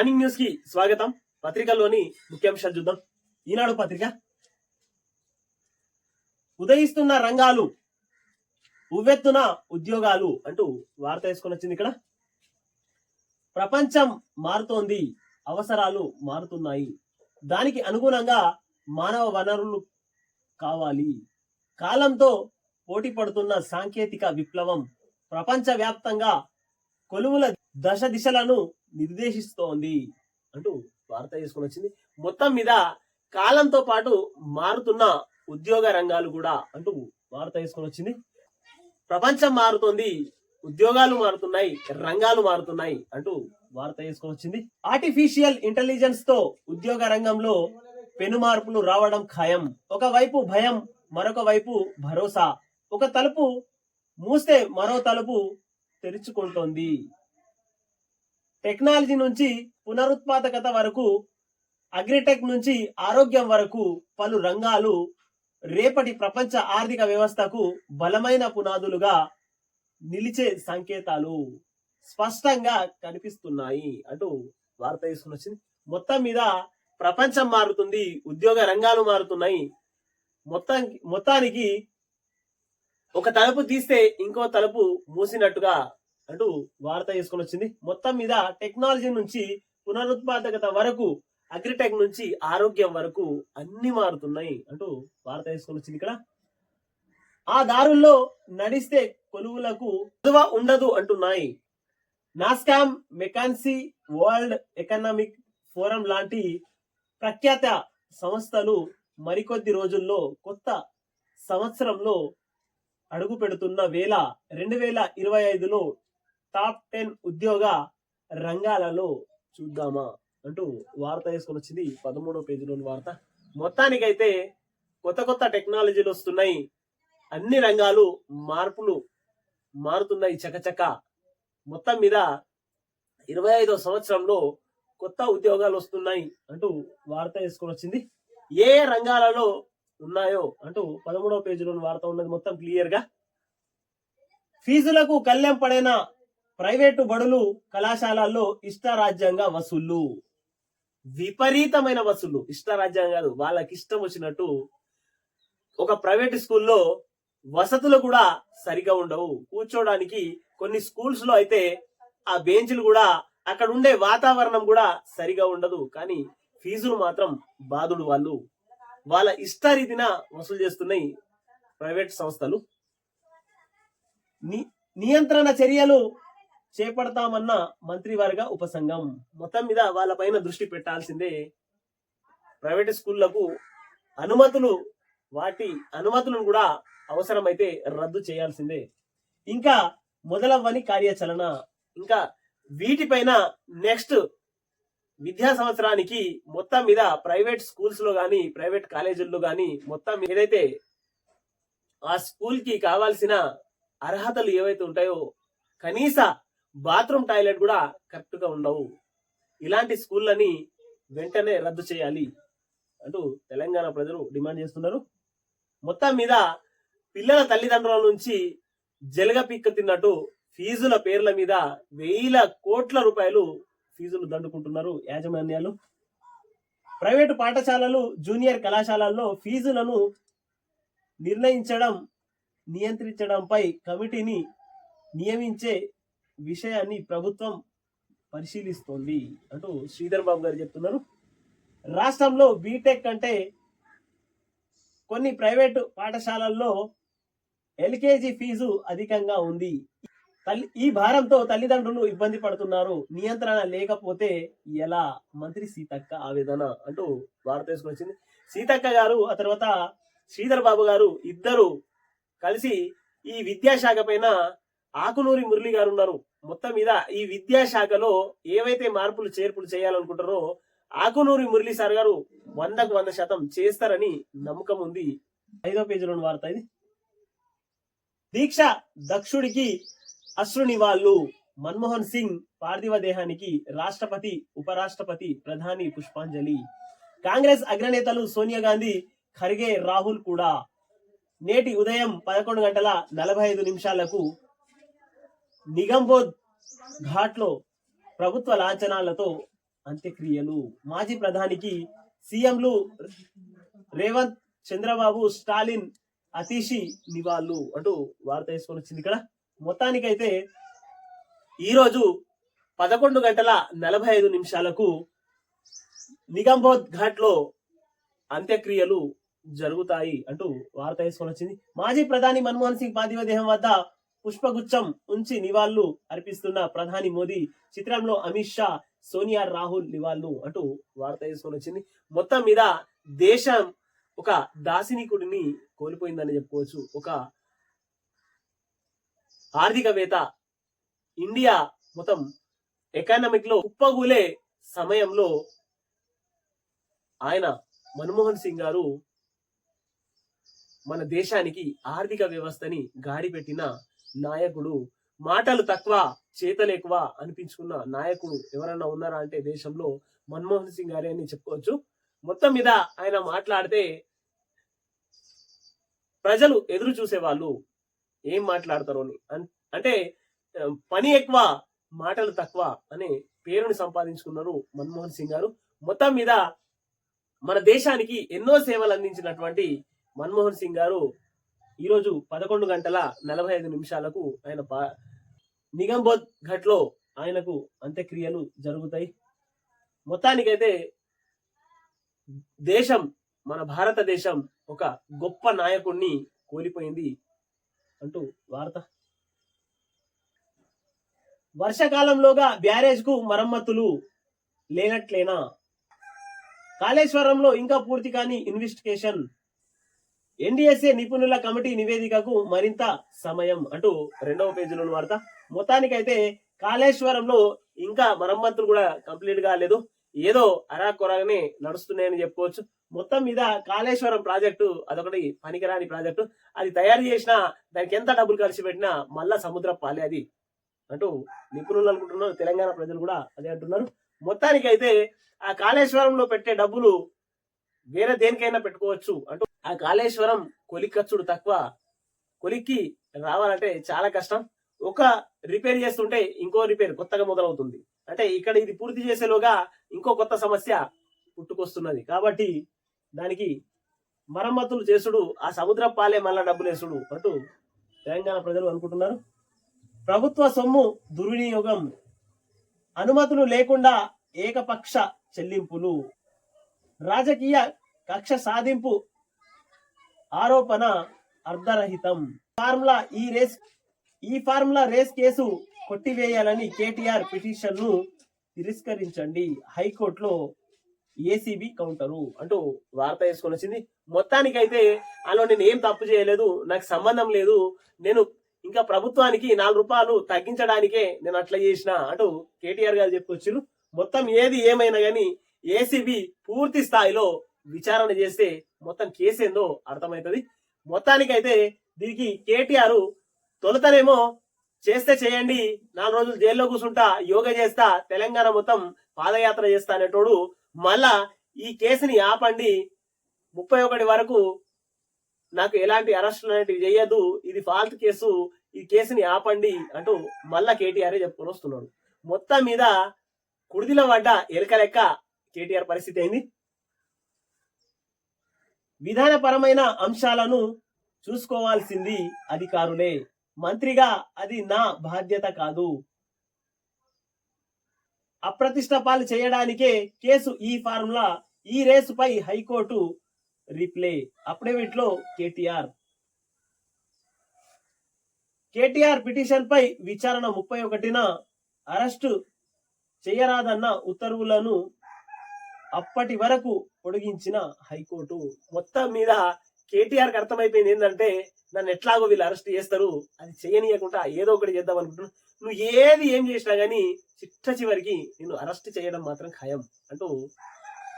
Morning న్యూస్కి స్వాగతం. పత్రికల్లోని ముఖ్యాంశాలు చూద్దాం. ఈనాడు పత్రిక. ఉదయిస్తున్న రంగాలు ఉవ్వెత్తున ఉద్యోగాలు అంటూ వార్త వేసుకొని వచ్చింది ఇక్కడ. ప్రపంచం మారుతోంది అవసరాలు మారుతున్నాయి. దానికి అనుగుణంగా మానవ వనరులు కావాలి. కాలంతో పోటీ పడుతున్న సాంకేతిక విప్లవం ప్రపంచవ్యాప్తంగా కొలువుల దశ దిశలను నిర్దేశిస్తోంది అంటూ వార్త చేసుకుని వచ్చింది. మొత్తం మీద కాలంతో పాటు మారుతున్న ఉద్యోగ రంగాలు కూడా అంటూ వార్త చేసుకుని వచ్చింది. ప్రపంచం మారుతోంది ఉద్యోగాలు మారుతున్నాయి రంగాలు మారుతున్నాయి అంటూ వార్త చేసుకుని వచ్చింది. ఆర్టిఫిషియల్ ఇంటెలిజెన్స్తో ఉద్యోగ రంగంలో పెను మార్పులు రావడం ఖాయం. ఒకవైపు భయం మరొక వైపు భరోసా. ఒక తలుపు మూస్తే మరో తలుపు తెరుచుకుంటోంది. టెక్నాలజీ నుంచి పునరుత్పాదకత వరకు అగ్రిటెక్ నుంచి ఆరోగ్యం వరకు పలు రంగాలు రేపటి ప్రపంచ ఆర్థిక వ్యవస్థకు బలమైన పునాదులుగా నిలిచే సంకేతాలు స్పష్టంగా కనిపిస్తున్నాయి అంటూ వార్త తీసుకుని వచ్చింది. మొత్తం మీద ప్రపంచం మారుతుంది ఉద్యోగ రంగాలు మారుతున్నాయి. మొత్తం మొత్తానికి ఒక తలుపు తీస్తే ఇంకో తలుపు మూసినట్టుగా అంటూ వార్త తీసుకొని వచ్చింది. మొత్తం మీద టెక్నాలజీ నుంచి పునరుత్పాదకత వరకు అగ్రిటెక్ నుంచి ఆరోగ్యం వరకు అన్ని మారుతున్నాయి అంటూ వార్త తీసుకొని వచ్చింది ఇక్కడ. ఆ దారుల్లో నడిస్తే కొలువులకు విలువ ఉండదు అంటున్నాయి. NASSCOM McKinsey World Economic Forum లాంటి ప్రఖ్యాత సంస్థలు మరికొద్ది రోజుల్లో కొత్త సంవత్సరంలో అడుగు పెడుతున్న వేళ రెండు వేల ఇరవై ఐదులో టాప్ టెన్ ఉద్యోగ రంగాలలో చూద్దామా అంటూ వార్త వేసుకొని వచ్చింది పదమూడో పేజీలోని వార్త. మొత్తానికైతే కొత్త కొత్త టెక్నాలజీలు వస్తున్నాయి. అన్ని రంగాలు మార్పులు మారుతున్నాయి చకచక. మొత్తం మీద ఇరవై ఐదో సంవత్సరంలో కొత్త ఉద్యోగాలు వస్తున్నాయి అంటూ వార్త వేసుకొని వచ్చింది. ఏ ఏ రంగాలలో ఉన్నాయో అంటూ పదమూడవ పేజీలోని వార్త ఉన్నది మొత్తం క్లియర్గా. ఫీజులకు కళ్యాణం పడైన ప్రైవేటు బడులు కళాశాలల్లో ఇష్టరాజ్యంగా వసూళ్ళు విపరీతమైన వసూళ్ళు ఇష్టరాజ్యం కాదు వాళ్ళకి ఇష్టం వచ్చినట్టు ఒక ప్రైవేట్ స్కూల్లో వసతులు కూడా సరిగా ఉండవు. కూర్చోడానికి కొన్ని స్కూల్స్లో అయితే ఆ బెంచ్లు కూడా అక్కడ ఉండే వాతావరణం కూడా సరిగా ఉండదు. కానీ ఫీజులు మాత్రం బాధుడు వాళ్ళు. వాళ్ళ ఇష్టారీతిన వసూలు చేస్తున్నాయి ప్రైవేట్ సంస్థలు. ని- నియంత్రణ చర్యలు చేపడతామన్న మంత్రివర్గ ఉపసంఘం మొత్తం మీద వాళ్ళపైన దృష్టి పెట్టాల్సిందే. ప్రైవేట్ స్కూళ్ళకు అనుమతులు వాటి అనుమతులను కూడా అవసరమైతే రద్దు చేయాల్సిందే. ఇంకా మొదలవ్వని కార్యాచరణ ఇంకా వీటిపైన నెక్స్ట్ విద్యా సంవత్సరానికి మొత్తం మీద ప్రైవేట్ స్కూల్స్లో గాని ప్రైవేట్ కాలేజీల్లో గాని మొత్తం ఏదైతే ఆ స్కూల్కి కావాల్సిన అర్హతలు ఏవైతే ఉంటాయో కనీస బాత్రూమ్ టాయిలెట్ కూడా కరెక్ట్గా ఉండవు. ఇలాంటి స్కూళ్ళని వెంటనే రద్దు చేయాలి అంటూ తెలంగాణ ప్రజలు డిమాండ్ చేస్తున్నారు. మొత్తం మీద పిల్లల తల్లిదండ్రుల నుంచి జలగ పిక్క తిన్నట్టు ఫీజుల పేర్ల మీద వేల కోట్ల రూపాయలు ఫీజులు దండుకుంటున్నారు యాజమాన్యాలు. ప్రైవేటు పాఠశాలలు జూనియర్ కళాశాలల్లో ఫీజులను నిర్ణయించడం నియంత్రించడంపై కమిటీని నియమించే విషయాన్ని ప్రభుత్వం పరిశీలిస్తోంది అంటూ శ్రీధర్ బాబు గారు చెప్తున్నారు. రాష్ట్రంలో బీటెక్ అంటే కొన్ని ప్రైవేటు పాఠశాలల్లో ఎల్కేజీ ఫీజు అధికంగా ఉంది. తల్లి ఈ భారంతో తల్లిదండ్రులు ఇబ్బంది పడుతున్నారు. నియంత్రణ లేకపోతే ఎలా? మంత్రి సీతక్క ఆవేదన అంటూ వార్త తీసుకుని వచ్చింది. సీతక్క గారు ఆ తర్వాత శ్రీధర్ బాబు గారు ఇద్దరు కలిసి ఈ విద్యాశాఖ పైన ఆకునూరి మురళి గారు ఉన్నారు. మొత్తం మీద ఈ విద్యాశాఖలో ఏవైతే మార్పులు చేర్పులు చేయాలనుకుంటారో ఆకునూరి మురళి సార్ గారు వందకు వంద శాతం చేస్తారని నమ్మకం ఉంది. ఐదో పేజీలోని వార్త ఇది. దీక్ష దక్షుడికి అశ్రుని వాళ్ళు మన్మోహన్ సింగ్ పార్థివ దేహానికి రాష్ట్రపతి ఉపరాష్ట్రపతి ప్రధాని పుష్పాంజలి. కాంగ్రెస్ అగ్రనేతలు సోనియా గాంధీ ఖర్గే రాహుల్ కూడా. నేటి ఉదయం పదకొండు గంటల నలభై ఐదు నిమిషాలకు నిగంబోధ్ ఘాట్లో ప్రభుత్వ లాంఛనాలతో అంత్యక్రియలు. మాజీ ప్రధానికి సీఎంలు రేవంత్ చంద్రబాబు స్టాలిన్ అతీషి నివాళులు అంటూ వార్త వేసుకొని వచ్చింది ఇక్కడ. మొత్తానికైతే ఈరోజు పదకొండు గంటల నలభై ఐదు నిమిషాలకు నిగంబోధ్ ఘాట్లో అంత్యక్రియలు జరుగుతాయి అంటూ వార్త వేసుకొని వచ్చింది. మాజీ ప్రధాని మన్మోహన్ సింగ్ పార్థివ దేహం వద్ద పుష్పగుచ్చం ఉంచి నివాళులు అర్పిస్తున్న ప్రధాని మోదీ చిత్రంలో అమిత్ షా సోనియా రాహుల్ నివాళులు అంటూ వార్త వేసుకొని వచ్చింది. మొత్తం మీద దేశం ఒక దాసినికుడిని కోల్పోయిందని చెప్పుకోవచ్చు. ఒక ఆర్థికవేత్త ఇండియా మొత్తం ఎకానమిక్లో కుప్పగూలే సమయంలో ఆయన మన్మోహన్ సింగ్ గారు మన దేశానికి ఆర్థిక వ్యవస్థని గాడి పెట్టిన నాయకుడు మాటలు తక్కువ చేతలు ఎక్కువ అనిపించుకున్న నాయకుడు ఎవరన్నా ఉన్నారా అంటే దేశంలో మన్మోహన్ సింగ్ గారే అని చెప్పుకోవచ్చు. మొత్తం మీద ఆయన మాట్లాడితే ప్రజలు ఎదురు చూసేవాళ్ళు ఏం మాట్లాడతారు అని. అన్- అంటే పని ఎక్కువ మాటలు తక్కువ అనే పేరుని సంపాదించుకున్నారు మన్మోహన్ సింగ్ గారు. మొత్తం మీద మన దేశానికి ఎన్నో సేవలు అందించినటువంటి మన్మోహన్ సింగ్ గారు ఈరోజు పదకొండు గంటల నలభై ఐదు నిమిషాలకు ఆయన పా- నిగంబోధ్ ఘట్లో ఆయనకు అంత్యక్రియలు జరుగుతాయి. మొత్తానికైతే దేశం మన భారతదేశం ఒక గొప్ప నాయకుడిని కోల్పోయింది అంటూ వార్త. వర్షాకాలంలోగా బ్యారేజ్కు మరమ్మతులు లేనట్లేనా? కాళేశ్వరంలో ఇంకా పూర్తి కాని ఇన్వెస్టిగేషన్ ఎన్డీఎస్ఏ నిపుణుల కమిటీ నివేదికకు మరింత సమయం అంటూ రెండవ పేజీలో వార్త. మొత్తానికైతే కాళేశ్వరంలో ఇంకా మరమ్మతులు కూడా కంప్లీట్ కాలేదు. ఏదో అరాకొరగానే నడుస్తున్నాయని చెప్పుకోవచ్చు. మొత్తం మీద కాళేశ్వరం ప్రాజెక్టు అదొకటి పనికిరాని ప్రాజెక్టు. అది తయారు చేసినా దానికి ఎంత డబ్బులు ఖర్చు పెట్టినా మళ్ళా సముద్ర పాలే అది అంటూ నిపుణులు అనుకుంటున్నారు. తెలంగాణ ప్రజలు కూడా అదే అంటున్నారు. మొత్తానికైతే ఆ కాళేశ్వరంలో పెట్టే డబ్బులు వేరే దేనికైనా పెట్టుకోవచ్చు అంటూ ఆ కాళేశ్వరం కొలిక్కచ్చుడు తక్కువ. కొలిక్కి రావాలంటే చాలా కష్టం. ఒక రిపేర్ చేస్తుంటే ఇంకో రిపేర్ కొత్తగా మొదలవుతుంది. అంటే ఇక్కడ ఇది పూర్తి చేసేలోగా ఇంకో కొత్త సమస్య పుట్టుకొస్తున్నది. కాబట్టి దానికి మరమ్మతులు చేసుడు ఆ సముద్ర పాలే మళ్ళా డబ్బులేసుడు అంటూ తెలంగాణ ప్రజలు అనుకుంటున్నారు. ప్రభుత్వ సొమ్ము దుర్వినియోగం. అనుమతులు లేకుండా ఏకపక్ష చెల్లింపులు. రాజకీయ కక్ష సాధింపు ఆరోపణ అర్ధరహితం. Formula E race E formula race case KTR KTR పిటిషన్ను తిరస్కరించండి. హైకోర్టులో ఏసీబీ కౌంటరు. అంటూ వార్త వేసుకొని వచ్చింది. మొత్తానికైతే అలా నేను ఏం తప్పు చేయలేదు నాకు సంబంధం లేదు నేను ఇంకా ప్రభుత్వానికి నాలుగు రూపాయలు తగ్గించడానికే నేను అట్లా చేసిన అంటూ కేటీఆర్ గారు చెప్పుకొచ్చారు మొత్తం ఏది ఏమైనా గానీ ఏసీబీ పూర్తి స్థాయిలో విచారణ చేస్తే మొత్తం కేసు ఏందో అర్థమవుతుంది. మొత్తానికైతే దీనికి కేటీఆర్ తొలుతనేమో చేస్తే చేయండి నాలుగు రోజులు జైల్లో కూర్చుంటా యోగా చేస్తా తెలంగాణ మొత్తం పాదయాత్ర చేస్తా అనేటోడు మళ్ళా ఈ కేసుని ఆపండి. ముప్పై ఒకటి వరకు నాకు ఎలాంటి అరెస్టులు అనేటివి చేయద్దు ఇది ఫాల్ట్ కేసు ఈ కేసుని ఆపండి అంటూ మళ్ళా కేటీఆర్ చెప్పుకొని వస్తున్నాడు. మొత్తం మీద కుడిదిలో పడ్డ ఎలక లెక్క కేటీఆర్ పరిస్థితి అయింది విధానపరమైన అంశాలను చూసుకోవాల్సింది అధికారులే. మంత్రిగా అది నా బాధ్యత కాదు. అప్రతిష్ట పాలు చేయడానికే కేసు ఈ formula E రేసుపై high court reply. Affidavit KTR. KTR petition పై విచారణ ముప్పై ఒకటిన అరెస్టు చేయరాదన్న ఉత్తర్వులను అప్పటి వరకు పొడిగించిన హైకోర్టు మొత్తం మీద కేటీఆర్కి అర్థమైపోయింది ఏంటంటే నన్ను ఎట్లాగో వీళ్ళు అరెస్ట్ చేస్తారు అది చేయనీయకుండా ఏదో ఒకటి చేద్దాం అనుకుంటున్నాను. నువ్వు ఏది ఏం చేసినా గానీ చిట్ట చివరికి నిన్ను అరెస్ట్ చేయడం మాత్రం ఖాయం అంటూ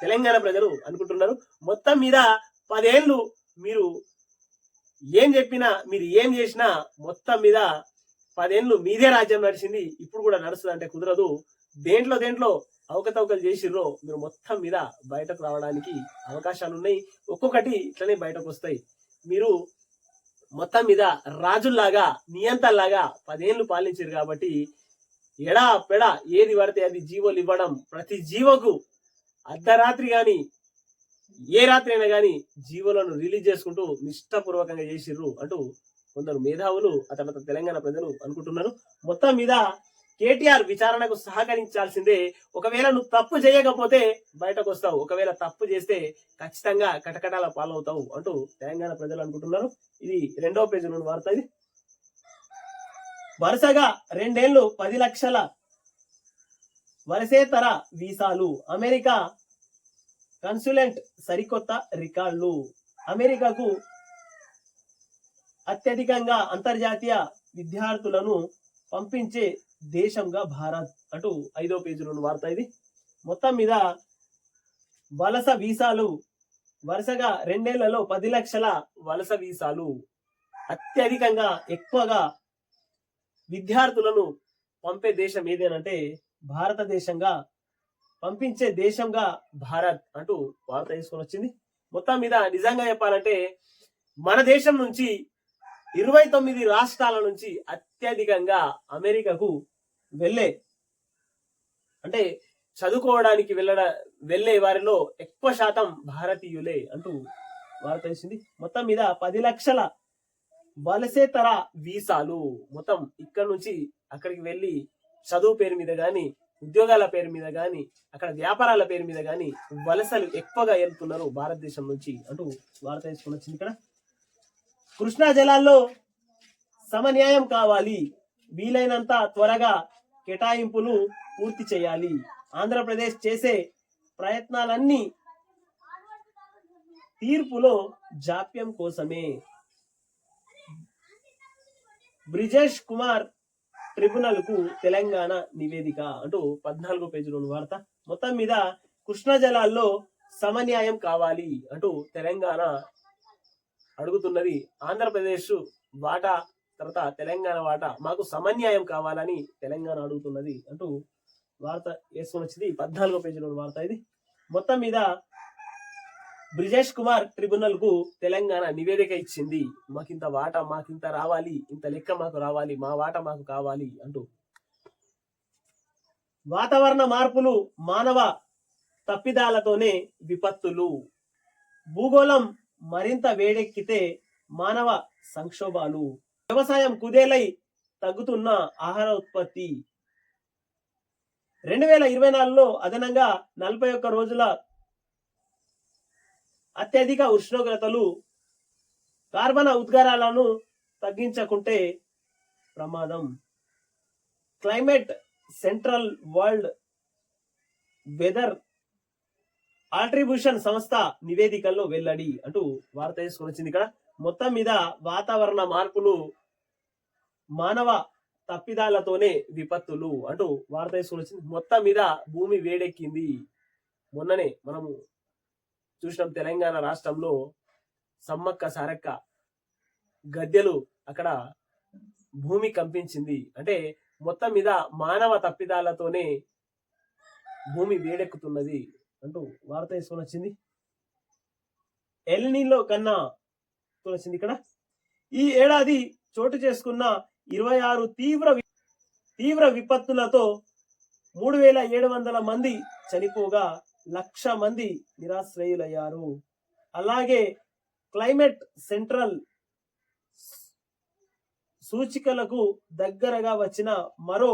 తెలంగాణ ప్రజలు అనుకుంటున్నారు. మొత్తం మీద పదేళ్ళు మీరు ఏం చెప్పినా మీరు ఏం చేసినా మొత్తం మీద పదేళ్ళు మీదే రాజ్యం నడిచింది ఇప్పుడు కూడా నడుస్తుంది అంటే కుదరదు. దేంట్లో దేంట్లో అవకతవకలు చేసిర్రో మీరు మొత్తం మీద బయటకు రావడానికి అవకాశాలు ఉన్నాయి ఒక్కొక్కటి ఇట్లనే బయటకు వస్తాయి. మీరు మొత్తం మీద రాజుల్లాగా నియంతల్లాగా పదేళ్ళు పాలించారు కాబట్టి ఎడా పెడ ఏది పడితే అది జీవోలు ఇవ్వడం ప్రతి జీవకు అర్ధరాత్రి గాని ఏ రాత్రి అయినా కానీ జీవోలను రిలీజ్ చేసుకుంటూ నిష్టపూర్వకంగా చేసిర్రు అంటూ కొందరు మేధావులు ఆ తర్వాత తెలంగాణ ప్రజలు అనుకుంటున్నారు. మొత్తం మీద కేటీఆర్ విచారణకు సహకరించాల్సిందే. ఒకవేళ నువ్వు తప్పు చేయకపోతే బయటకు వస్తావు ఒకవేళ తప్పు చేస్తే ఖచ్చితంగా కటకటాల పాలవుతావు అంటూ తెలంగాణ ప్రజలు అనుకుంటున్నారు. ఇది రెండవ పేజీ నుండి వార్త ఇది. వరుసగా రెండేళ్ళు పది లక్షల వలసేతర వీసాలు. అమెరికా కన్సులెంట్ సరికొత్త రికార్డులు. అమెరికాకు అత్యధికంగా అంతర్జాతీయ విద్యార్థులను పంపించే దేశంగా భారత్ అంటూ ఐదో పేజీలోని వార్త ఇది. మొత్తం మీద వలస వీసాలు వరుసగా రెండేళ్ళలో పది లక్షల వలస వీసాలు. అత్యధికంగా ఎక్కువగా విద్యార్థులను పంపే దేశం ఏదేనంటే భారతదేశంగా పంపించే దేశంగా భారత్ అంటూ వార్త తీసుకొని వచ్చింది. మొత్తం మీద నిజంగా చెప్పాలంటే మన దేశం నుంచి ఇరవై తొమ్మిది రాష్ట్రాల నుంచి అత్యధికంగా అమెరికాకు వెళ్ళే అంటే చదువుకోవడానికి వెళ్ళడ వెళ్ళే వారిలో ఎక్కువ శాతం భారతీయులే అంటూ వార్త వేసింది. మొత్తం మీద పది లక్షల వలసేతర వీసాలు మొత్తం ఇక్కడ నుంచి అక్కడికి వెళ్ళి చదువు పేరు మీద కానీ ఉద్యోగాల పేరు మీద కానీ అక్కడ వ్యాపారాల పేరు మీద కానీ వలసలు ఎక్కువగా వెళ్తున్నారు భారతదేశం నుంచి అంటూ వార్త వేసుకుని వచ్చింది ఇక్కడ. కృష్ణా జలాల్లో సమన్యాయం కావాలి. వీలైనంత త్వరగా కేటాయింపులు పూర్తి చేయాలి. ఆంధ్రప్రదేశ్ చేసే ప్రయత్నాలన్నీ తీర్పులో జాప్యం కోసమే. బ్రిజేష్ కుమార్ ట్రిబ్యునల్కు తెలంగాణ నివేదిక. అంటూ పద్నాలుగో పేజీలోని వార్త. మొత్తం మీద కృష్ణా జలాల్లో సమన్యాయం కావాలి అంటూ తెలంగాణ అడుగుతున్నది. ఆంధ్రప్రదేశ్ వాటా తర్వాత తెలంగాణ వాటా మాకు సమన్యాయం కావాలని తెలంగాణ అడుగుతున్నది అంటూ వార్త వేసుకొని వచ్చింది. పద్నాలుగో పేజీలో వార్త ఇది. మొత్తం మీద బ్రిజేష్ కుమార్ ట్రిబ్యునల్కు తెలంగాణ నివేదిక ఇచ్చింది. మాకింత వాటా మాకింత రావాలి ఇంత లెక్క మాకు రావాలి మా వాటా మాకు కావాలి అంటూ. వాతావరణ మార్పులు మానవ తప్పిదాలతోనే విపత్తులు. భూగోళం మరింత వేడెక్కితే మానవ సంక్షోభాలు. వ్యవసాయం కుదేలై తగ్గుతున్న ఆహార ఉత్పత్తి. రెండు వేల ఇరవై నాలుగులో అదనంగా నలభై ఒక్క రోజుల అత్యధిక ఉష్ణోగ్రతలు కార్బన ఉద్గారాలను తగ్గించకుంటే ప్రమాదం. Climate central world weather attribution సంస్థ నివేదికల్లో వెల్లడి అంటూ వార్త తీసుకొని వచ్చింది ఇక్కడ. మొత్తం మీద వాతావరణ మార్పులు మానవ తప్పిదాలతోనే విపత్తులు అంటూ వార్త వచ్చింది. మొత్తం మీద భూమి వేడెక్కింది. మొన్ననే మనము చూసినాం తెలంగాణ రాష్ట్రంలో సమ్మక్క సారక్క గద్దెలు అక్కడ భూమి కంపించింది. అంటే మొత్తం మీద మానవ తప్పిదాలతోనే భూమి వేడెక్కుతున్నది అంటూ వార్త వేసుకొని వచ్చింది. ఎల్నీలో కన్నా వచ్చింది ఇక్కడ. ఈ ఏడాది చోటు చేసుకున్న ఇరవై ఆరు తీవ్ర వి- తీవ్ర విపత్తులతో మూడు వేల ఏడు వందల మంది చనిపోగా లక్ష మంది నిరాశ్రయులయ్యారు. అలాగే క్లైమేట్ సెంట్రల్ సూచికలకు దగ్గరగా వచ్చిన మరో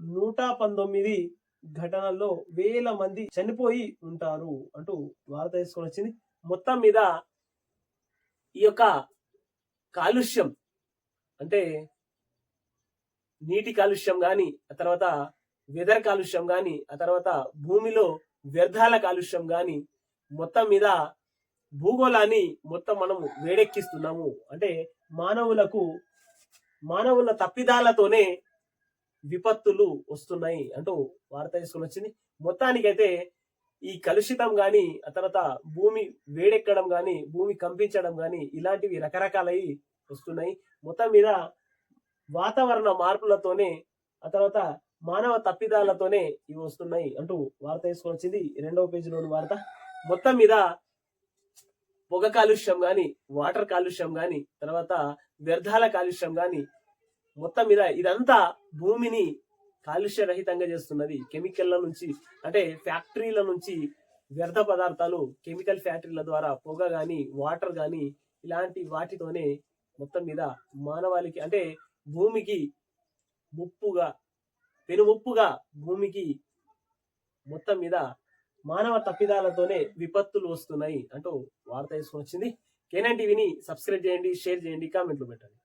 నూట పంతొమ్మిది ఘటనల్లో వేల మంది చనిపోయి ఉంటారు అంటూ వార్త తీసుకొని వచ్చింది. మొత్తం మీద ఈ యొక్క కాలుష్యం అంటే నీటి కాలుష్యం గాని ఆ తర్వాత వెదర్ కాలుష్యం గాని ఆ తర్వాత భూమిలో వ్యర్థాల కాలుష్యం గాని మొత్తం మీద భూగోళాన్ని మొత్తం మనము వేడెక్కిస్తున్నాము. అంటే మానవులకు మానవుల తప్పిదాలతోనే విపత్తులు వస్తున్నాయి అంటూ వార్త తీసుకుని వచ్చింది. మొత్తానికైతే ఈ కలుషితం గాని ఆ తర్వాత భూమి వేడెక్కడం గాని భూమి కంపించడం గాని ఇలాంటివి రకరకాలై వస్తున్నాయి. మొత్తం మీద వాతావరణ మార్పులతోనే ఆ తర్వాత మానవ తప్పిదాలతోనే ఇవి వస్తున్నాయి అంటూ వార్త వేసుకొని వచ్చింది రెండవ పేజీలోని వార్త. మొత్తం మీద పొగ కాలుష్యం గాని వాటర్ కాలుష్యం గాని తర్వాత వ్యర్థాల కాలుష్యం గాని మొత్తం మీద ఇదంతా భూమిని కాలుష్య రహితంగా చేస్తున్నది కెమికల్ల నుంచి అంటే ఫ్యాక్టరీల నుంచి వ్యర్థ పదార్థాలు కెమికల్ ఫ్యాక్టరీల ద్వారా పొగ గాని వాటర్ గాని ఇలాంటి వాటితోనే మొత్తం మీద మానవాళికి అంటే భూమికి ముప్పుగా పెనుముప్పుగా భూమికి మొత్తం మీద మానవ తప్పిదాలతోనే విపత్తులు వస్తున్నాయి అంటూ వార్త తీసుకొని వచ్చింది కేనన్ టీవీని సబ్స్క్రైబ్ చేయండి షేర్ చేయండి కామెంట్లు పెట్టండి.